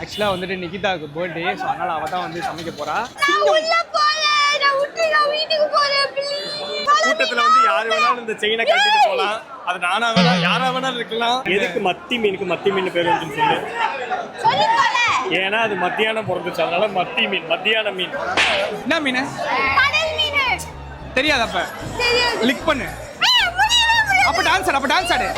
ஆக்சுவலாக வந்துட்டு நிகிதாவுக்கு birthday so அதனால் அவள் தான் வந்து சமைக்க போகிறா. கூட்டத்துல வந்து யாரு வேணாலும் இந்த செயினை கட்டிட்டு போலாம். அது நானா வேணா யாரா வேணாலும் இருக்கலாம். எதுக்கு மத்தி மீனுக்கு மத்தி மீன் பேர் வந்துன்னு சொல்லு. ஏன்னா அது மத்தியானம் பிறந்துச்சு அதனால மத்தி மீன் மத்தியான மீன். என்ன மீன். தெரியாது. அப்போ. லிக் பண்ணு. அப்போ டான்ஸ் ஆடு அப்போ டான்ஸ் ஆடு.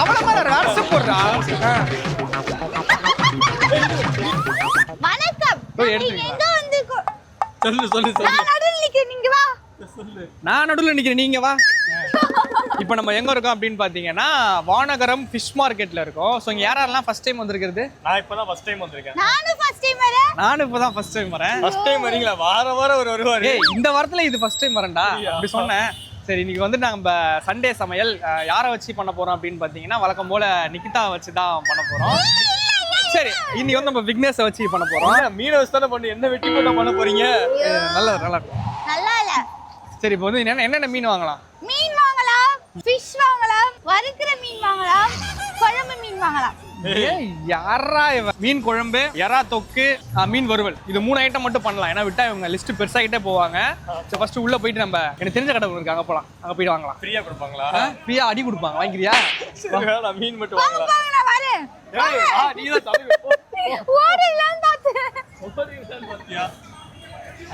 அவளை மாதிரி டான்ஸ் போடுறா. வணக்கம். நீங்க. எங்க வந்து சொல்லு சொல்லு சொல்லு. நான் நடுவில் நிக்கிறேன் நீங்க வா. சொல்லு. நான் நடுவில் நிற்கிறேன் நீங்க வா. இப்போ நம்ம எங்க இருக்கோம் அப்படின்னு பார்த்தீங்கன்னா வானகரம் ஃபிஷ் மார்க்கெட்ல இருக்கோம். ஸோ இங்கே யாரெல்லாம் ஃபர்ஸ்ட் டைம் வந்திருக்கிறது? நான் இப்பதான் ஃபர்ஸ்ட் டைம் வந்திருக்கேன். நானும் ஃபர்ஸ்ட் டைம் வரேன். நானும் இப்போ தான் ஃபர்ஸ்ட் டைம் வரேன். ஃபர்ஸ்ட் டைம் வரீங்களா? வார வாரம் ஒரு வருவாரு. ஏய் இந்த வாரத்துல இது ஃபர்ஸ்ட் டைம் வரேன்டா. அப்படி சொன்னேன். சரி இன்னைக்கு வந்து நம்ம சண்டே சமையல் யாரை வச்சு பண்ண போறோம் அப்படின்னு பார்த்தீங்கன்னா வழக்கம் போல நிகிதா வச்சு தான் பண்ண போறோம். சரி இன்னைக்கு வந்து நம்ம விக்னேஷை வச்சு பண்ண போறோம். என்ன, மீனை வச்சு தானே பண்ணி என்ன வெட்டி போட்டா பண்ண போறீங்க? நல்லா நல்லா இருக்கும் நல்லா இல்ல. சரி இப்போ வந்து என்ன என்னென்ன மீன் வாங்கலாம்? மீன் வாங்கலாம் ஃபிஷ் வாங்கலாம் வறுக்கிற மீன் வாங்கலாம் குழம்பு மீன் வாங்கலாம். யாரா இவன் மீன் குழம்பு எறா தொக்கு மீன் வறுவல். இது மூணு ஐட்டம் மட்டும் பண்ணலாம். ஏன்னா விட்டா இவங்க லிஸ்ட் பெருசாகிட்டே போவாங்க. ஃபர்ஸ்ட் உள்ள போயிட்டு நம்ம எனக்கு தெரிஞ்ச கடை இருக்கு. அங்கே போகலாம் அங்கே போயிட்டு வாங்கலாம். ஃப்ரீயா கொடுப்பாங்களா? ஃப்ரீயா அடி கொடுப்பாங்க. வாங்கிக்கிறியா? மீன் மட்டும் வாங்க வாங்கலாம்?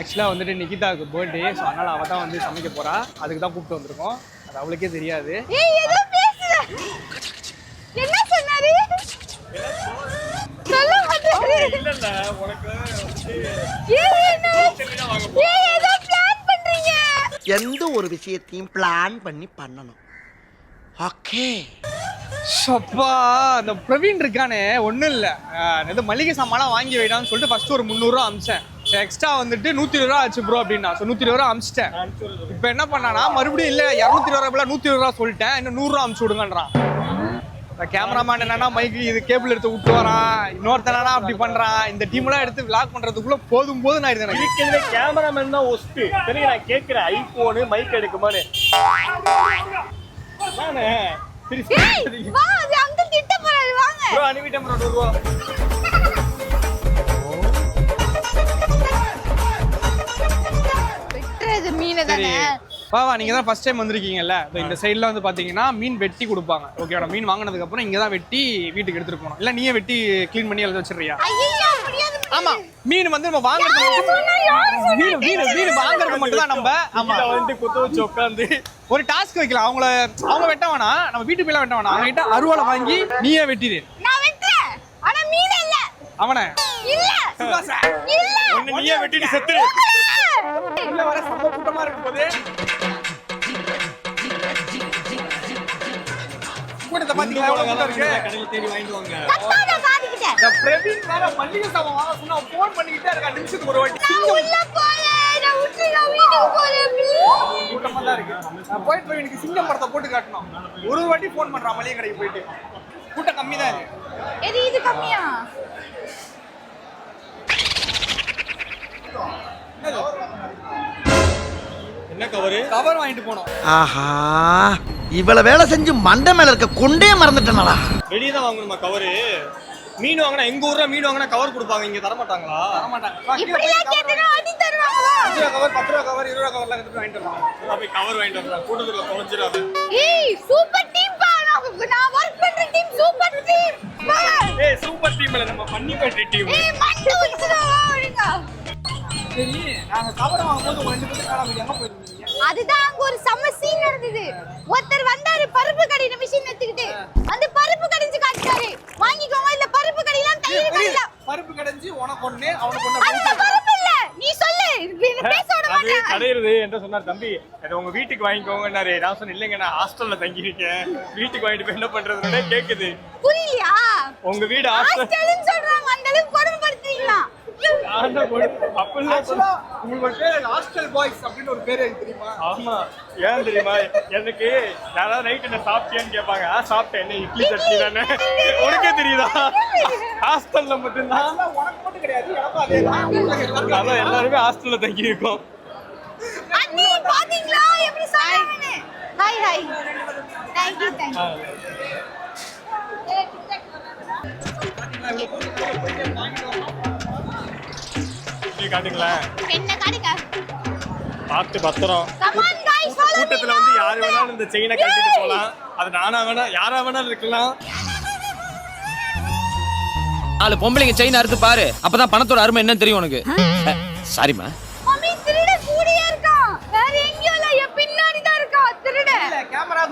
ஆக்சுவலாக வந்துட்டு நிகிதாவுக்கு பர்த்டே ஸோ அதனால் அவள் தான் வந்து சமைக்க போறா. அதுக்கு தான் கூப்பிட்டு வந்திருக்கோம். அது அவளுக்கே தெரியாது. ஏய் ஏதோ பேசுற என்ன சொன்னாரு? சொல்ல மாட்டாரு இல்ல இல்ல உனக்கு வந்து ஏய் என்ன? ஏய் ஏதோ பிளான் பண்றீங்க. எந்த ஒரு விஷயத்தையும் பிளான் பண்ணி பண்ணணும். ஓகே ஷப்பா அந்த பிரவீன் இருக்கானே ஒன்றும் இல்லை. ஏதோ மளிகை சாமான்லாம் வாங்கி வைடான்னு சொல்லிட்டு ஃபர்ஸ்ட் ஒரு முந்நூறுரூவா அமிச்சேன். எக்ஸ்ட்ரா வந்துட்டு நூற்றி இருபது ரூபா ஆச்சு ப்ரோ அப்படின்னா. ஸோ நூற்றி இருபது ரூபா அமிச்சிட்டேன். இப்போ என்ன பண்ணானா மறுபடியும் இல்லை இரநூத்தி இருபது ரூபா நூற்றி இருபது ரூபா சொல்லிட்டேன். இன்னும் நூறுரூவா அமிச்சு விடுங்கன்றான். கேமராமேன் என்னன்னா மைக்கு இது கேபிள் எடுத்து விட்டு வரான் இன்னொருத்தனா அப்படி பண்றான் இந்த டீம்லாம் எடுத்து விளாக் பண்றதுக்குள்ள போதும் போதும் நான் எனக்கு. இருக்கிறதுல கேமராமேன் தான் ஒஸ்ட் தெரியும் நான் கேட்கிறேன் ஐபோனு மைக் எடுக்குமான்னு. சரி அனுப்பிட்டேன் நூறு ரூபா மீனை சரி. தானே வா வா நீங்க தான் ஃபர்ஸ்ட் டைம் வந்திருக்கீங்கல்ல இந்த சைடுல வந்து பாத்தீங்கன்னா மீன் வெட்டி கொடுப்பாங்க. ஓகேடா மீன் வாங்கினதுக்கு அப்புறம் இங்க தான் வெட்டி வீட்டுக்கு எடுத்துட்டு போகணும். இல்ல நீயே வெட்டி க்ளீன் பண்ணி எழுத வச்சிடுறியா? ஐயோ முடியாது ஆமா மீன் வந்து நம்ம வாங்குறது மீன் மீன் மீன் வாங்குறது மட்டும் தான் நம்ம ஆமா. வந்துட்டு குத்த வச்சு உட்காந்து ஒரு டாஸ்க் வைக்கலாம். அவங்கள அவங்க வெட்ட வேணாம். நம்ம வீட்டுக்கு போய் வெட்ட வேணாம். அவங்க கிட்ட அருவாளை வாங்கி நீயே வெட்டிடு. நான் வெட்டுறேன். ஆனா மீன் இல்ல. அவனை. இல்ல. சுபாஷா. இல்ல. ஒண்ணு நீயே வெட்டிட்டு செத்து உள்ள வர சம்ப கூட்டமா இருக்கும் போது பாத்தீங்களா எவ்வளவு கூட்டம் இருக்கு. கடையில் தேடி வாங்கிட்டு வாங்க. கத்தாத காதுகிட்ட இந்த பிரவீன் வேற மல்லிகை சாமான் வாங்க சொன்னா ஃபோன் பண்ணிக்கிட்டே இருக்கா நிமிஷத்துக்கு ஒரு வாட்டி. நான் உள்ள போறேன். நான் விட்டு நான் வீட்டுக்கு போறேன் please. கூட்டமா தான் இருக்கு. நான் போயிட்டு போய் சிங்கம் படத்தை போட்டு காட்டணும். ஒரு வாட்டி ஃபோன் பண்றான் மளிகை கடைக்கு போயிட்டு. கூட்டம் கம்மி தான் இருக்கு எது இது கம்மியா? என்ன கவரு கவர் வாங்கிட்டு போனோம். ஆஹா இவ்வளவு வேலை செஞ்சு மண்டை மேல இருக்க கொண்டே மறந்துட்டேனடா. வெளியே தான் வாங்கணுமா கவரு மீன் வாங்கினா எங்க ஊர்ல மீன் வாங்கினா கவர் கொடுப்பாங்க இங்க தர மாட்டாங்களா? தர மாட்டாங்க எல்லாம் கவர் பத்து ரூபா கவர் இருபது ரூபா கவர்லாம் எடுத்து போய் வாங்கிட்டு வரலாம். போய் கவர் வாங்கிட்டு வரேன். கூட்டத்துல தொலைஞ்சிடாது. ஏய் சூப்பர் டீம் பா. நான் வர்க் பண்ற டீம் சூப்பர் டீம் ஏய் சூப்பர் டீம்ல நம்ம பண்ணி பண்ற டீம் ஏய் மண்டு வச்சுடா ஒழுங்கா சரி. நாங்க கவர் வாங்கும்போது உங்க ரெண்டு பேரும் காணாம எங்க போயிருந்தீங்க? அதுதான் அங்க ஒரு செம்ம சீன் நடந்தது. ஒருத்தர் வந்தாரு பருப்பு கடையில மிஷின் எடுத்துக்கிட்டு. அந்த பருப்பு கடைஞ்சு காட்டிட்டாரு. வாங்கிக்கோங்க இல்ல பருப்பு கடையெல்லாம் தயிர் கடையில பருப்பு கடைஞ்சு உனக்கு ஒண்ணு அவனுக்கு அந்த ஒண்ணு பருப்பு இல்ல. நீ சொல்லு. பேச விட அது மாட்டேன். கடையிறது என்ன சொன்னார் தம்பி அது உங்க வீட்டுக்கு வாங்கிக்கோங்கன்னாரு. நான் சொன்னேன் இல்லைங்க நான் ஹாஸ்டல்ல தங்கி இருக்கேன் வீட்டுக்கு வாங்கிட்டு போய் என்ன பண்றதுன்னு கேக்குது. புரியலையா? உங்க வீடு ஹாஸ்டல் ஹாஸ்டல்னு சொல்றாங்க அந்த அளவுக்கு கொடுமைப்படுத்துறீங்களா? உங்களுக்கு ஹாஸ்டல் பாய்ஸ் அப்படின்னு ஒரு பேர் எனக்கு தெரியுமா? ஆமா. ஏன் தெரியுமா? எனக்கு யாராவது நைட் என்ன சாப்பிட்டியான்னு கேட்பாங்க. ஆ சாப்பிட்டேன். என்ன இட்லி சட்னி தானே? உனக்கே தெரியுதா? ஹாஸ்டல்ல மட்டும்தான். உனக்கு மட்டும் கிடையாது. அதான் எல்லாருமே ஹாஸ்டல்ல தங்கி இருக்கோம் அண்ணி பாத்தீங்களா? எப்படி சொல்றாங்கன்னு hi hi thank you thank you காட்டுங்களேன். பார்த்து பத்திரம். கூட்டத்துல வந்து யாரு வேணாலும் இந்த செயினை கட்டிட்டு போலாம். அது நானா வேணா யாரா வேணாலும் இருக்கலாம். நாலு பொம்பளைங்க செயின் அறுத்து பாரு. அப்பதான் பணத்தோட அருமை என்னன்னு தெரியும் உனக்கு. சாரிம்மா.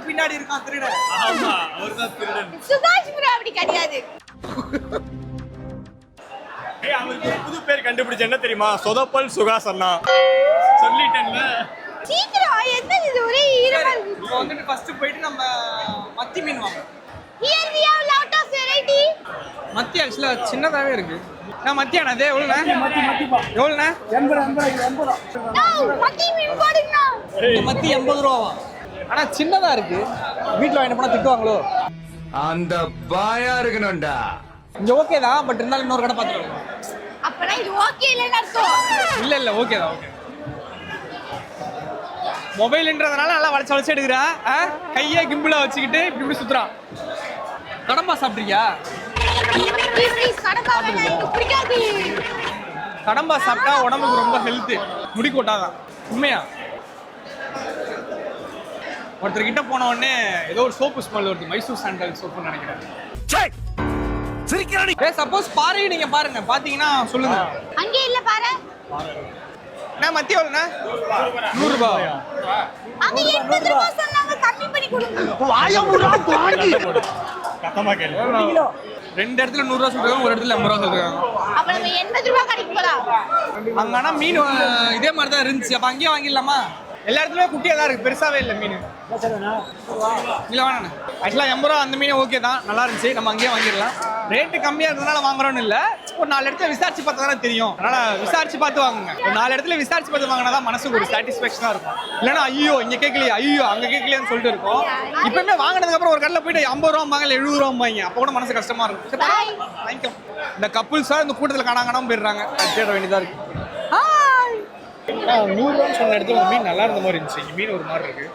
பின்னாடி இருக்கான் திருடன் ஆமா அவர்தான் திருடன். சுபாஷ் அப்படி கிடையாது. கண்டுபிடிச்ச என்ன தெரியுமா? சொதப்பல் அண்ணா. சொல்லிட்டேன்ல. சீக்கிரம் என்ன இது? ஒரே ஈரமா இருக்கு. வந்துட்டு ஃபர்ஸ்ட் போயிட்டு நம்ம மத்தி மீன் வாங்கணும். Here we have lot of variety மத்தி ஆக்சுவலா சின்னதாவே இருக்கு நான் மத்தியானா அதே எவ்வளோண்ணே? எவ்வளோண்ணே நோ மத்தி மீன் போடுங்க மத்தி எண்பது ரூபாவா? ஆனா சின்னதா இருக்கு. வீட்ல வாங்கிட்டு போனா திட்டுவாங்களோ? அந்த பாயா இருக்கணும்டா. இங்க ஓகே தான் பட் இருந்தாலும் இன்னொரு கடை பார்த்துருவோம் அப்பனா இது ஓகே இல்லைன்னு அர்த்தம். இல்ல இல்ல ஓகே தான் ஓகே மொபைல்ன்றதுனால நல்லா வளைச்சு வளைச்சு எடுக்கிறான் ஆ? கையை கிம்பிளா வச்சுக்கிட்டு இப்படி இப்படி சுத்துறான் கடம்பா சாப்பிட்றியா கடம்பா சாப்பிட்டா உடம்புக்கு ரொம்ப ஹெல்த்து முடி கொட்டாதான். உண்மையா? ஒருத்தர் கிட்ட போன உடனே ஏதோ ஒரு சோப்பு ஸ்மெல் வருது. மைசூர் சாண்டல் சோப்புன்னு நினைக்கிறேன். ஏ சப்போஸ் பாறையை நீங்க பாருங்க பாத்தீங்கன்னா சொல்லுங்க. அங்கே இல்ல பாரு நான் மத்திய எவ்வளோண்ணா நூறு ரூபாய் அங்க எண்பது ரூபாய் சொன்னாங்க கம்மி பண்ணி கொடுங்க. கத்தமா கேள்வி ரெண்டு இடத்துல நூறு ரூபா சொல்றாங்க ஒரு இடத்துல ஐம்பது ரூபா சொல்றாங்க. அப்ப நம்ம எண்பது ரூபாய் கடைக்கு போலாம். அங்க ஆனா மீன் இதே மாதிரி தான் இருந்துச்சு. அப்ப அங்கேயே வாங்கிடலாமா? எல்லா இடத்துலயும் குட்டியா தான் இருக்கு பெருசாவே இல்லை மீன். இல்ல வேணாண்ணே ஆக்சுவலா எண்பது ரூபா அந்த மீன் ஓகே தான் நல்லா இருந்துச்சு. நம்ம அங்கேயே வாங்கிடலாம். ரேட்டு கம்மியா இருந்ததுனால வாங்குறோம்னு இல்ல. ஒரு நாலு இடத்துல விசாரிச்சு பார்த்தா தானே தெரியும். அதனால விசாரிச்சு பார்த்து வாங்குங்க. ஒரு நாலு இடத்துல விசாரிச்சு பார்த்து வாங்கினா தான் மனசுக்கு ஒரு சாட்டிஸ்ஃபேக்ஷனா இருக்கும். இல்லைன்னா ஐயோ இங்க கேட்கலையா ஐயோ அங்க கேட்கலையான்னு சொல்லிட்டு இருக்கும். இப்பவுமே வாங்கினதுக்கு அப்புறம் ஒரு கடையில் போயிட்டு ஐம்பது ரூபா வாங்கல எழுபது ரூபா வாங்க அப்போ கூட மனசு கஷ்டமா இருக்கும். இந்த கப்புள்ஸா இந்த கூட்டத்தில் காணாங்கானாம போயிடுறாங்க. அது தேட வேண்டியதா இருக்கு. நூறு ரூபான்னு சொன்ன இடத்துல ஒரு மீன் நல்லா இருந்த மாதிரி இருந்துச்சு. மீன் ஒரு மாதிரி இருக்கு.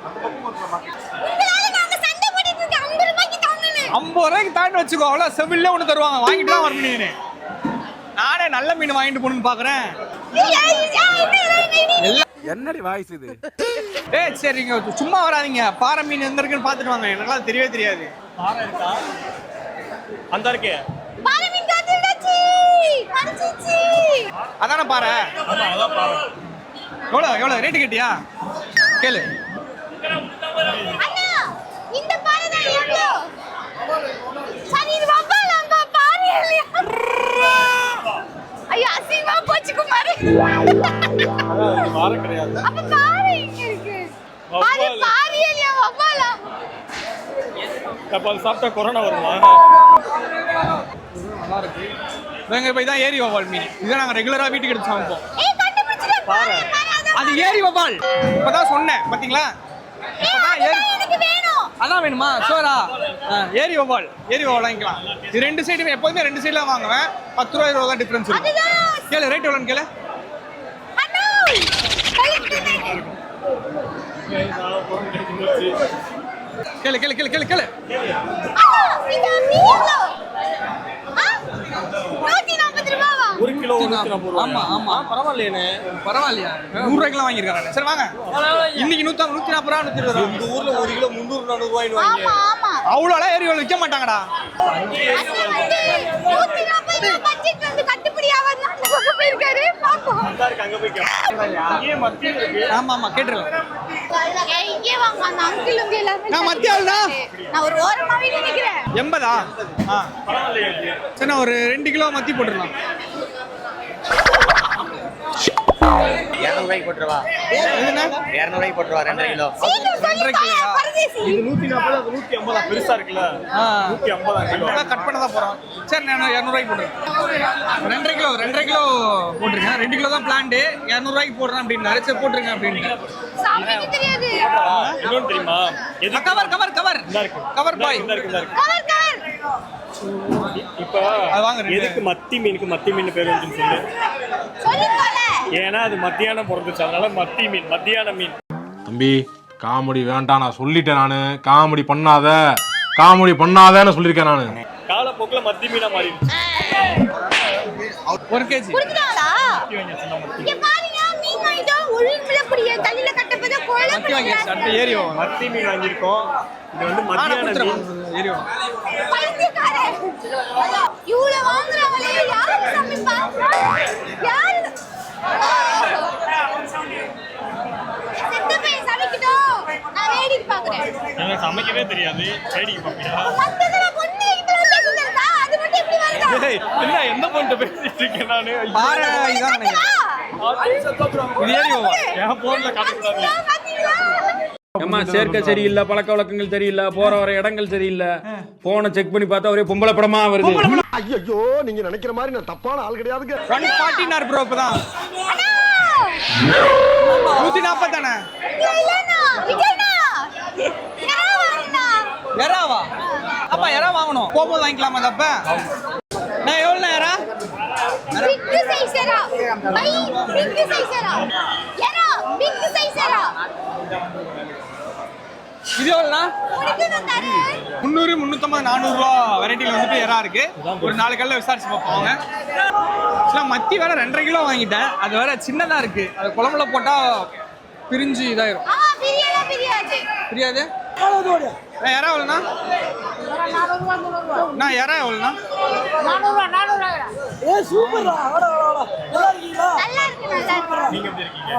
ஐம்பது ரூபாய்க்கு தாண்டி வச்சுக்கோ அவ்வளோ செவில்ல ஒன்று தருவாங்க. வாங்கிட்டு தான் வரணும் நீ நானே நல்ல மீன் வாங்கிட்டு போகணும்னு பார்க்குறேன் என்னடி வாய்ஸ் இது? ஏய் சரிங்க சும்மா வராதீங்க. பாறை மீன் எந்த இருக்குன்னு பார்த்துட்டு வாங்க. எனக்குலாம் தெரியவே தெரியாது. பாறை இருக்கா? அந்த இருக்கே. பாலமின் காத்துடாச்சி அடிச்சிச்சி அதானே பாறை? ஆமா அதான் பாறை. எவ்வளோ எவ்வளோ ரேட்டு கேட்டியா? கேளு. அண்ணா இந்த பாறை தான் எவ்வளோ சரி இது வப்பாலாம்பா பாறை இல்லையா ஐயோ அசிங்கமா போச்சு குமார் அப்ப பாறை எங்க இருக்கு அது. பாறை இல்லையா வப்பாலா அப்ப அது சாப்பிட்டா கொரோனா வருமா நல்லா இருக்கு நாங்கள் இப்போ இதான் ஏரி வவால் மீன். இதான் நாங்கள் ரெகுலராக வீட்டுக்கு எடுத்து சமைப்போம் அதான் அது ஏரி வவால். இப்போதான் சொன்னேன் பார்த்தீங்களா ஏய், இப்போதான் ஏரி அதுதான் எனக்கு வேணும். அதான் வேணுமா? சோரா. ஏரி வவால் ஏரி வவால் வாங்கிக்கலாம். இது ரெண்டு சைடுமே எப்போதுமே ரெண்டு சைடில் வாங்குவேன். பத்து ரூபா இருபது தான் டிஃப்ரென்ஸ் இருக்கும். கேளு ரேட் எவ்வளோன்னு கேளு. கேளு கேளு கேளு கேளு கேளு அண்ணா இந்த மீன் எவ்வளோ ஆ? நூத்தி நாற்பது ரூபாவா ஒரு கிலோ ஆமா, ஆமா. பரவாயில்லையே? பரவாயில்லையா நூறு ரூபாய்க்குலாம் வாங்கியிருக்காங்க சரி வாங்க. இன்னைக்கு நூத்தி நூத்தி நாற்பது ரூபா நூத்தி இருபது இந்த ஊர்ல ஒரு கிலோ முந்நூறு நானூறு ரூபாய் ஆமா ஆமா. அவ்வளோலாம் ஏரி வவால் விற்க மாட்டாங்கடா. ஆமா ஆமா வாங்க. எல்லாரும் நான் மத்திய ஆள் தான். நான் ஒரு ஓரமாவே நினைக்கிறேன். எண்பதா? ஆ. சரி நான் ஒரு ரெண்டு கிலோ மத்தி போட்டுடலாம். இரநூறுவாய்க்கு போட்டுருவா. இரநூறுவாய்க்கு போட்டுருவா ரெண்டரை கிலோ. ரெண்டரை கிலோயா? இது நூத்தி நாற்பது அது நூத்தி ஐம்பதா? பெருசா இருக்குல்ல? ஆ. நூத்தி ஐம்பதா கிலோ? கட் பண்ண தான் சரி நான் இரநூறுவாய்க்கு போட்டுருங்க ரெண்டரை கிலோ ரெண்டரை கிலோ போட்டுருங்க. ரெண்டு கிலோ தான் பிளான்டு இரநூறுவாய்க்கு போடுறேன் அப்படின்னாரு. சரி போட்டுருங்க அப்படின்னு. சாமிக்கு தெரியாது? இன்னொன்னு தெரியுமா? எது cover cover cover. Cover boy. இப்ப அது வாங்க ரெண்டு. எதுக்கு மத்தி மீனுக்கு மத்தி மீன் பேர் வந்துன்னு சொல்லு. ஏன்னா அது மத்தியானம் பிறந்துச்சு. அதனால மத்தி மீன் மத்தியான மீன். தம்பி காமெடி வேண்டாம். நான் சொல்லிட்டேன் நானு. காமெடி பண்ணாத. காமெடி பண்ணாதேன்னு சொல்லியிருக்கேன் நானு. காலப்போக்கில் மத்தி மீனா மாறிடுச்சு. ஒரு கேஜி. மத்தி மீன் வாங்கியிருக்கோம். இது வந்து மத்தியான மீன். கொடுத்துறேன் ஏறி வாங்க. பைத்தியக்காரன் இவ்வளவு வாங்குறவளே யாரு சமைப்பா? யாரு? எனக்கு சமைக்கவே தெரியாது. வேடிக்கை ஏய், என்ன எந்த பொண்ணு பேசிட்டு இருக்கேன் நானு? பாரு இதான் நினைக்கிறேன் இது ஏறி வாங்க என் போன்ல காட்டக்கூடாது ஏம்மா சேர்க்கை சரியில்லை பழக்க வழக்கங்கள் சரியில்லை போற வர இடங்கள் சரியில்லை. போனை செக் பண்ணி பார்த்தா ஒரே பொம்பளை படமா வருது. ஐயோ நீங்க நினைக்கிற மாதிரி நான் தப்பான ஆள் கிடையாதுங்க. ஒன் ஃபார்ட்டினார் ப்ரோ இப்பதான். நூத்தி நாற்பது தானே? எறாவா? அப்பா எறா வாங்கணும். போகும்போது வாங்கிக்கலாமா தப்ப நான் எவ்வளோ எறா? பிக் பிக் சைஸரா யாரா பிக் சைஸரா இது எவ்வளோண்ணா? முந்நூறு முந்நூற்றம்பது நானூறுரூவா வெரைட்டியில் வந்துட்டு எறா இருக்கு. ஒரு நாலு கல்ல விசாரிச்சு பார்ப்போம். ஆக்சுவலாக மத்தி வேற ரெண்டரை கிலோ வாங்கிட்டேன். அது வேற சின்னதாக இருக்கு. அது குழம்புல போட்டால் பிரிஞ்சு இதாயிரும். பிரியாதா நான் எறா எவ்வளோண்ணா? நான் எறா எவ்வளோண்ணா? நல்லா இருக்கு நல்லா இருக்கு. நீங்க எப்படி இருக்கீங்க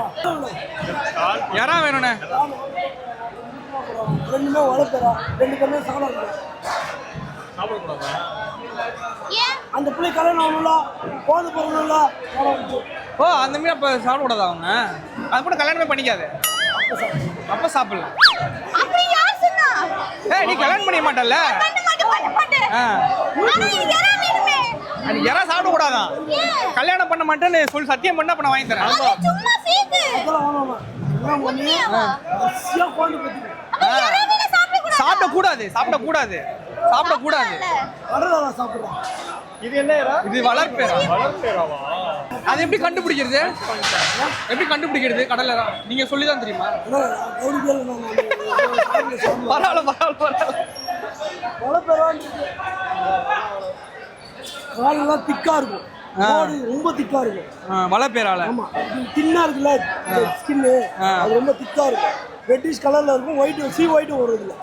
எறா வேணுண்ணே சாப்பிடக்கூடாதா ஏன்? அந்த பிள்ளை கல்யாணம் ஆகணும்ல போது போகணும்ல ஓ அந்த மீன் அப்போ சாப்பிடக்கூடாதா அவங்க அது கூட கல்யாணமே பண்ணிக்காது. அப்போ சாப்பிடலாம். அப்படி யார் சொன்னா? ஏய் நீ கல்யாணம் பண்ணிக்க மாட்டல்ல? அது யாரா சாப்பிடக்கூடாதான் ஏன்? கல்யாணம் பண்ண மாட்டேன்னு சொல்லி சத்தியம் பண்ண அப்ப நான் வாங்கி தரேன். சும்மா ஃபேக் சாப்பிட கூடாதா சாப்பிட கூடாது சாப்பிட கூடாது இது என்ன இது வளர்ப்பேரா? வளர்ப்பேராவா? அது எப்படி கண்டுபிடிக்கிறது? எப்படி கண்டுபிடிக்கிறது? கடலை நீங்க சொல்லி தான் தெரியுமா பரவாயில்ல பரவாயில்ல பரவாயில்ல திக்கா இருக்கும். ரொம்ப திக்கா இருக்கும். வளர்ப்பேரால. ஆமா. தின்னா இருக்குல்ல ஸ்கின்னு அது ரொம்ப திக்கா இருக்கும். ரெட்டிஷ் கலர்ல இருக்கும் ஒயிட் சி ஒயிட் வரும் இதுல.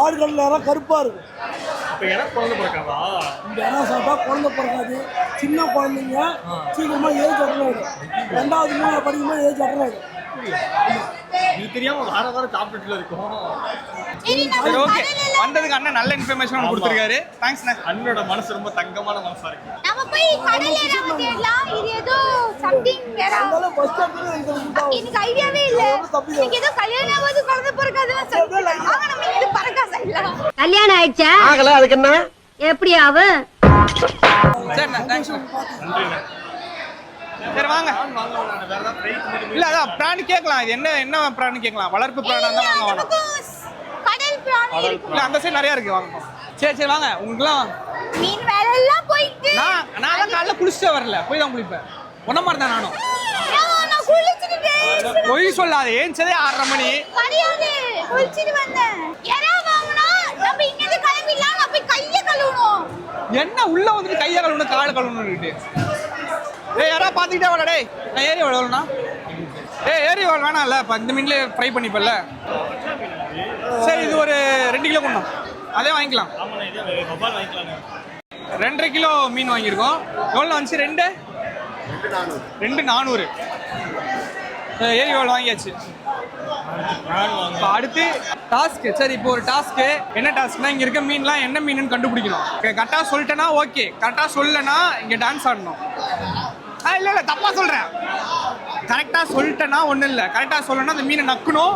ஆடு கலர்ல எல்லாம் கருப்பா இருக்கும். இப்ப எனக்கு குழந்தை பிறக்காதா? இந்த இடம் சாப்பிட்டா குழந்தை பிறக்காது. சின்ன குழந்தைங்க சீக்கிரமா ஏஜ் அட்டன் ஆயிடும். ரெண்டாவது மூணு படிக்கும்போது ஏஜ் அட்டன் ஆயிடும். இது தெரியாம வார வாரம் சாப்பிட்டுல இருக்கோம். சரி ஓகே வந்ததுக்கு அண்ணன் நல்ல இன்ஃபர்மேஷன் கொடுத்துருக்காரு. அண்ணனோட மனசு ரொம்ப தங்கமான மனசா இருக்கு. நம்ம போய் கடையில ஏதாவது தேடலாம் இது ஏதோ சம்திங் வேற. அதனால பஸ் ஸ்டாப்ல இந்த முட்டா எனக்கு ஐடியாவே இல்ல. தப்பி எனக்கு ஏதோ கல்யாணம் ஆகாது குழந்தை பிறக்காதுன்னு சொல்லிட்டு ஆனா நம்ம இது பறக்கா செய்யலாம் கல்யாணம் ஆயிடுச்சா? ஆகல அதுக்கு என்ன? எப்படி நன்றிண்ணே. சரி வாங்க. இல்ல அதான் பிராணி கேட்கலாம். இது என்ன என்ன பிராணி கேட்கலாம்? வளர்ப்பு பிராணா தான் வாங்க. வேணாம் இல்ல அந்த சைடு நிறைய இருக்கு. வாங்க சரி சரி வாங்க. உங்களுக்குலாம் மீன் வேலை எல்லாம் போயிட்டு. நான் நான் தான் காலைல குளிச்சுட்டே வரல. போய் தான் குளிப்பேன். ஒன்ன மாதிரி தான் நானும். நான் நான் குளிச்சுட்டு பொய் சொல்லாத. ஏஞ்சதே ஆறரை மணி. கிடையாது குளிச்சுட்டு வந்தேன். எறா வாங்கினா நம்ம இங்க இருந்து கிளம்பிடலாம். நான் போய் கைய கழுவணும். என்ன உள்ள வந்துட்டு கையை கழுவணும் காலை கழுவணும்னுட்டு ஏய் யாரா பார்த்துக்கிட்டே வாடா டேய். நான் ஏறி எவ்வளோண்ணா ஏய் ஏறி எவ்வளோ வேணாம்ல. இப்போ இந்த மீன்லேயே ஃப்ரை பண்ணிப்பல்ல சரி இது ஒரு ரெண்டு கிலோ கொண்டோம் அதே வாங்கிக்கலாம். ரெண்டரை கிலோ மீன் வாங்கியிருக்கோம். எவ்வளோ வந்துச்சு? ரெண்டு? ரெண்டு நானூறு. அஹ் ஏரி எவ்வளோ வாங்கியாச்சு. இப்போ அடுத்து டாஸ்க்கு சரி இப்போ ஒரு டாஸ்க்கு என்ன டாஸ்க்னா இங்கே இருக்க மீன்லாம் என்ன மீனுன்னு கண்டுபிடிக்கணும். கரெக்டாக சொல்லிட்டேன்னா ஓகே கரெக்டாக சொல்லலைன்னா இங்கே டான்ஸ் ஆடணும். இல்லை இல்லை தப்பாக சொல்கிறேன் கரெக்டாக சொல்லிட்டேன்னா ஒன்றும் இல்லை. கரெக்டாக சொல்லணும்னா அந்த மீனை நக்கணும்.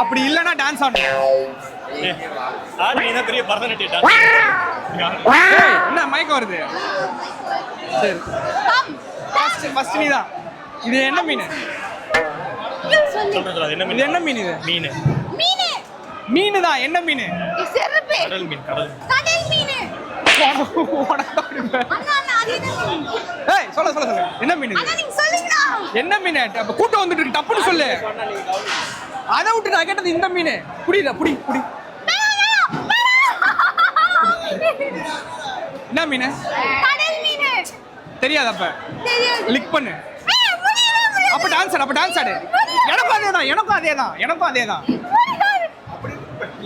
அப்படி இல்லைன்னா டான்ஸ் ஆடணும். பெரிய பரதநாட்டியம் என்ன மயக்கம் வருது? சரி. ஃபர்ஸ்ட் ஃபர்ஸ்ட் நீ தான். இது என்ன மீன்? இது மீன்? என்ன மீன் இது? மீன். மீன். மீன் தான். என்ன மீன்? இது செருப்பு. கடல் மீன் கடல் மீன். ஏய் சொல்ல சொல்ல சொல்ல. என்ன மீன் என்ன மீன்? அப்ப கூட்டம் வந்துட்டு இருக்கு. டப்புன்னு சொல்லு. அதை விட்டு நான் கேட்டது இந்த மீன். புடிடா புடி புடி. என்ன மீன்? கடல் மீன். தெரியாது அப்ப? தெரியாது. லிக் பண்ணு. அப்ப டான்ஸ் ஆடு அப்ப டான்ஸ் ஆடு. எனக்கும் அதே தான் எனக்கும் அதே தான் எனக்கும் அதே தான்.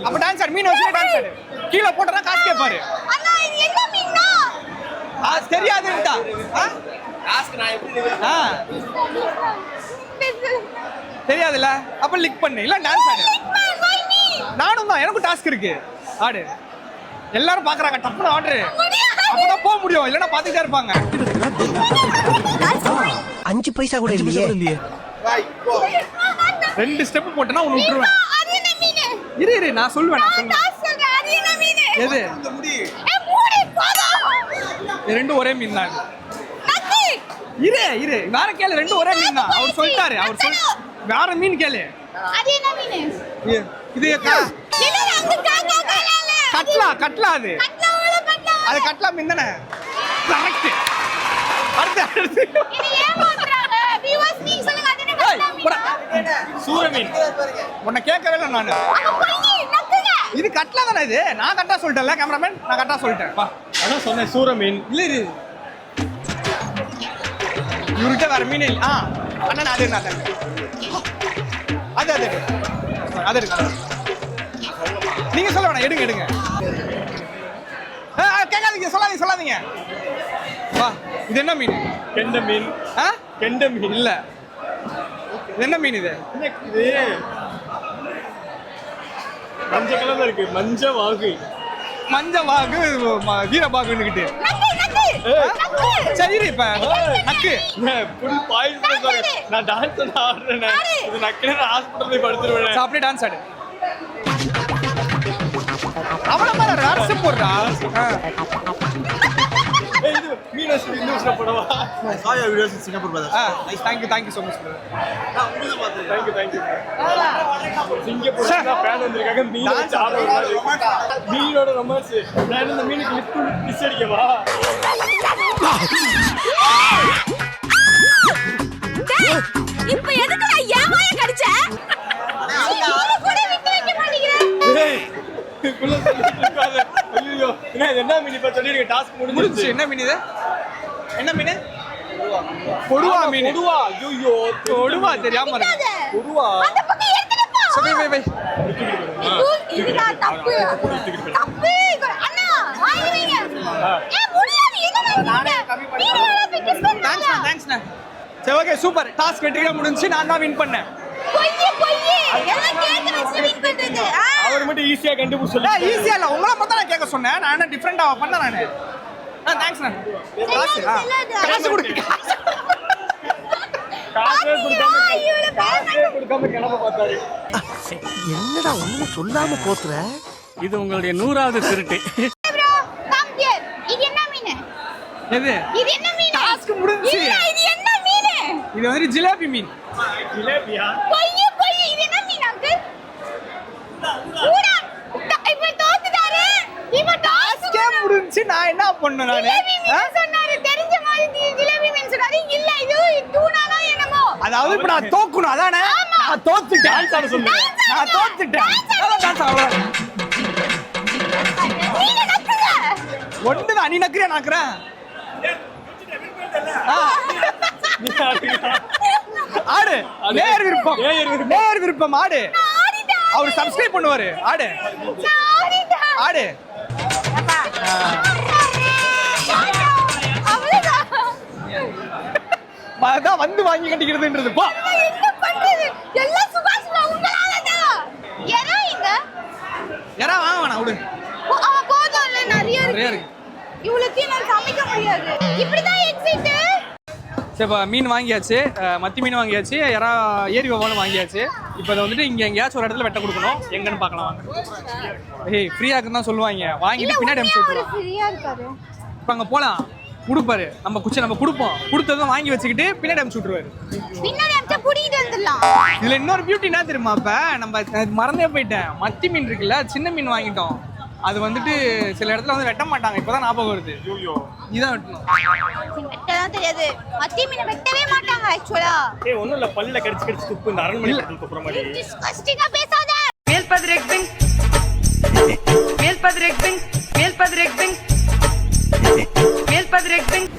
அப்ப டான்ஸ் ஆடு மீன் வச்சு டான்ஸ் ஆடு. கீழே போட்டா காசு கேட்பாரு அண்ணா இது என்ன மீன்னா ஆ தெரியாதுன்ட்டா ஆ? ஆ. தெரியாதுல்ல? அப்ப லிக் பண்ணு. இல்ல டான்ஸ் ஆடு. நானும் தான். எனக்கும் டாஸ்க் இருக்கு. ஆடு. எல்லாரும் பாக்குறாங்க. டப்புனு ஆர்டர் அப்பதான் போக முடியும். இல்லைன்னா பாத்துக்கிட்டே இருப்பாங்க. அஞ்சு பைசா கூட இல்லையே. ரெண்டு ஸ்டெப் போட்டேன்னா உன்னை விட்டுருவேன். அது என்ன மீன்? இரு இரு. நான் சொல்லுவேன் நான் சொல்லுவேன். எது? ரெண்டும் ஒரே மீன் தான் இரு இரு. வேற கேளு ரெண்டும் ஒரே மீன் தான் அவர் சொல்லிட்டாரு அவர் சொல் வேற மீன் கேளு. இது- கட்லா கட்லா அது. அது கட்லா மீன் தானே? கரெக்ட் அடுத்து அடுத்து. இது ஏமாத்துறாங்க. வியூவர்ஸ் நீங்க சொல்லுங்க அது என்ன ஏய், கட்லா போடா. மீனா? சூர மீன் உன்னை கேட்கவே இல்லை நானு. இது கட்லா தானே இது? நான் கரெக்டா சொல்லிட்டேன்ல கேமராமேன் நான் கரெக்டா சொல்லிட்டேன். வா அதான் சொன்னேன் சூர மீன் இல்ல இரு இவர்கிட்ட வேற மீன் இல்ல. ஆ அண்ணா அது என்ன அது அது. அது எடுங்க நீங்க சொல்ல வேணாம் எடுங்க எடுங்க. கேட்காதீங்க சொல்லாதீங்க சொல்லாதீங்க. வா இது என்ன மீன்? கெண்ட மீன். ஆ? கெண்ட மீன். இல்ல. இது என்ன மீன் இது? இது? மஞ்சள் கலர்ல இருக்கு. மஞ்ச வாகு. மஞ்ச பாகு ம- வீர பாகுன்னுகிட்டு நக்கு நக்கு நக்கு. சரி இப்ப நக்கு புல் பாய்ஸ் நான் டான்ஸ் ஆடுறேன். இது நக்கல ஹாஸ்பிட்டல் படுத்துருவேன். அப்படியே டான்ஸ் ஆடு. அவ்வளவு மாதிரி டான்ஸ் போடுறா. ஆ. ஏய், இது மீன் வச்சு இந்த வருஷம் போடவா ஆ thank you thank you so much thank you thank you Singapore fan வந்திருக்காங்க மீன் மீனோட ரொமான்ஸ் நான் இந்த மீனுக்கு லிப் கிஸ் அடிக்கவா இப்ப எதுக்கு நான் ஏமாய கடிச்ச? இவனை கூட விட்டு வைக்க மாட்டேங்கிறேன் என்ன மீன் இப்ப சொல்லிருக்க டாஸ்க் முடிஞ்சு முடிஞ்சிருச்சு. என்ன மீன் இது? என்ன மீன்? கொடுவா மீன். கொடுவா ஐயோ கொடுவா தெரியாம இருக்கு. கொடுவா எடுத்துட்டு போ. இதுதான் தப்பு. தப்பு. அண்ணா முடியாது. என்ன தேங்க்ஸ் தேங்க்ஸ்ண்ணா சரி ஓகே சூப்பர் டாஸ்க் வெற்றிகரமா முடிஞ்சு நான் தான் வின் பண்ணேன். அவர் மட்டும் ஈஸியா கண்டுபிடிச்சு ஈஸியா இல்ல உங்கள மட்டும் நான் கேட்க சொன்னேன். நான் என்ன டிஃபரெண்டா பண்ணேன் நானு ஆ தேங்க்ஸ்ண்ணா காசு ஆ. செல்லாது. காசு கொடுங்க காசு காசே கொடுக்காம பாத்தியா, இவளை காசே கொடுக்காம கிளம்ப பார்த்தாரு. என்னடா ஒண்ணு சொல்லாம போத்துற? இது உங்களுடைய நூறாவது திருட்டு. இது என்ன மீன்? எது? இது என்ன மீன்? இது என்ன மீன்? இது வந்து ஜிலேபி மீன். ஜிலேபியா பொய்யே பொய்யே இது என்ன மீன் அங்கிள் ஊடா த- இப்ப தோத்துட்டாரு இப்ப டாஸ்க் முடிஞ்சு நான் என்ன பண்ணேன் நானு? சொன்னாரு தெரிஞ்ச மாதிரி ஜிலேபி மீன் சொன்னாரு. இல்ல இது டூனானா என்னமோ? அதாவது இப்ப நான் தோக்கணும் அதானே? நான் தோத்துட்டேன். டான்ஸ் ஆட சொல்லு. நான் தோத்துட்டேன். டான்ஸ் நக்குங்க ஒண்ணுதான் நீ நக்கிறியா? நாக்குறேன். ஆ, ஆடு. நேர் விருப்பம். நேர் விருப்பம் ஆடு. அவர் சப்ஸ்கிரைப் பண்ணுவாரு. ஆடு. ஆடு. அதான் வந்து வாங்கி கட்டிக்கிறதுன்றது. போ எல்லாம் சுபாஷ் உங்களாலதான் எறா இங்க யாரா? வாங்க வேணாம் விடு. போ- அவன் போதும் இல்ல நிறைய நிறைய இருக்கு. இருக்கு. இவ்வளோத்தையும் நான் சமைக்க முடியாது. இப்படிதான் எக்ஸிட் சரி இப்போ மீன் வாங்கியாச்சு. மத்தி மீன் வாங்கியாச்சு. யாரா ஏரி வவாலும் வாங்கியாச்சு. இப்போ அதை வந்துட்டு இங்கே எங்கேயாச்சும் ஒரு இடத்துல வெட்ட கொடுக்கணும். எங்கன்னு பார்க்கலாம் வாங்க. ஏய் ஃப்ரீயாக இருக்குன்னு தான் சொல்லுவாங்க. வாங்கிட்டு பின்னாடி அனுப்பிச்சு இருக்காரு. இப்போ அங்கே போகலாம் கொடுப்பாரு நம்ம குச்சி நம்ம கொடுப்போம். கொடுத்ததும் வாங்கி வச்சுக்கிட்டு பின்னாடி அனுப்பிச்சு விட்டுருவாரு. இதுல இன்னொரு பியூட்டி என்ன தெரியுமா இப்ப? நம்ம மறந்தே போயிட்டேன். மத்தி மீன் இருக்குல்ல சின்ன மீன் வாங்கிட்டோம். அது வந்துட்டு சில இடத்துல வந்து வெட்ட மாட்டாங்க. இப்பதான் ஞாபகம் வருது. இதான் வெட்டணும். வெட்டலாம் தெரியாது. மத்தி மீனை வெட்டவே மாட்டாங்க ஆக்சுவலா ஏய் ஒண்ணும் இல்ல பல்ல கடிச்சு கடிச்சு துப்பு இந்த அரண்மனை துப்புற மாதிரி. டிஸ்கஸ்டிங்கா பேசாத. மேல்பதிரெக்டிங் மேல்பதிரெக்டிங் மேல்பதிரெக்டிங் மேல்பதிரெக்டிங்